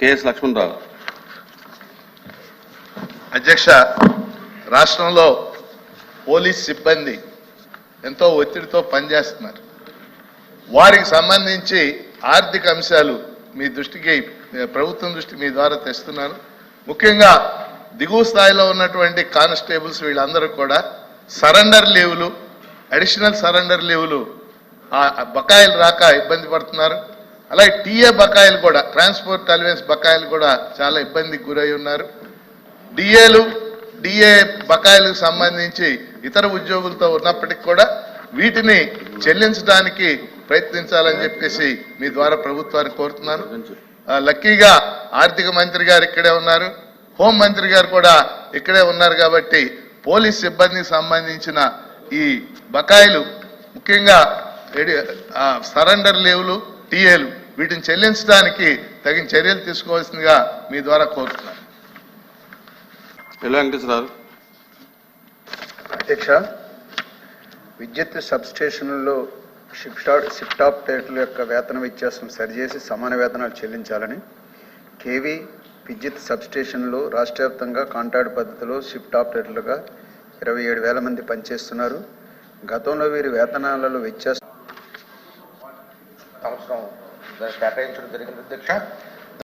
K S Lakshmanarao. అధ్యక్ష రాష్ట్రంలో police సిబ్బంది ఎంతో ఒత్తిడితో పనిచేస్తున్నారు. వారికి సంబంధించి ఆర్థిక అంశాలు మీ దృష్టికి ప్రభుత్వం దృష్టి మీ ద్వారా తెస్తున్నాను ముఖ్యంగా దిగువ స్థాయిలో ఉన్నటువంటి కానిస్టేబుల్స్ వీళ్ళందరూ కూడా సరెండర్ లీవులు అడిషనల్ సరెండర్ లీవులు ఆ బకాయిలు రాక ఇబ్బంది పడుతున్నారు. అలాగే టీఏ బకాయిలు కూడా ట్రాన్స్పోర్ట్ అలవెన్స్ బకాయిలు కూడా చాలా ఇబ్బందికి గురై ఉన్నారు. డిఏలు డిఏ బకాయిలకు సంబంధించి ఇతర ఉద్యోగులతో ఉన్నప్పటికీ కూడా వీటిని చెల్లించడానికి ప్రయత్నించాలని చెప్పేసి మీ ద్వారా ప్రభుత్వాన్ని కోరుతున్నాను. లక్కీగా ఆర్థిక మంత్రి గారు ఇక్కడే ఉన్నారు. హోం మంత్రి గారు కూడా ఇక్కడే ఉన్నారు కాబట్టి పోలీస్ సిబ్బందికి సంబంధించిన ఈ బకాయిలు ముఖ్యంగా సరెండర్ లేవులు టీఏలు. వీటిని చెల్లించడానికి తగిన చర్యలు తీసుకోవాల్సిందిగా మీ ద్వారా కోరుతున్నాను. అధ్యక్ష విద్యుత్ సబ్ స్టేషన్లలో షిఫ్ట్ షిఫ్ట్ ఆపరేటర్ల యొక్క వేతన వ్యత్యాసం సరిచేసి సమాన వేతనాలు చెల్లించాలని కేవీ విద్యుత్ సబ్ స్టేషన్లో రాష్ట్ర వ్యాప్తంగా కాంట్రాక్ట్ పద్ధతిలో షిఫ్ట్ ఆపరేటర్లుగా ఇరవై ఏడు వేల మంది పనిచేస్తున్నారు. గతంలో వీరి వేతనాలలో వ్యత్యాసం సంవత్సరం కేటాయించడం జరిగింది అధ్యక్ష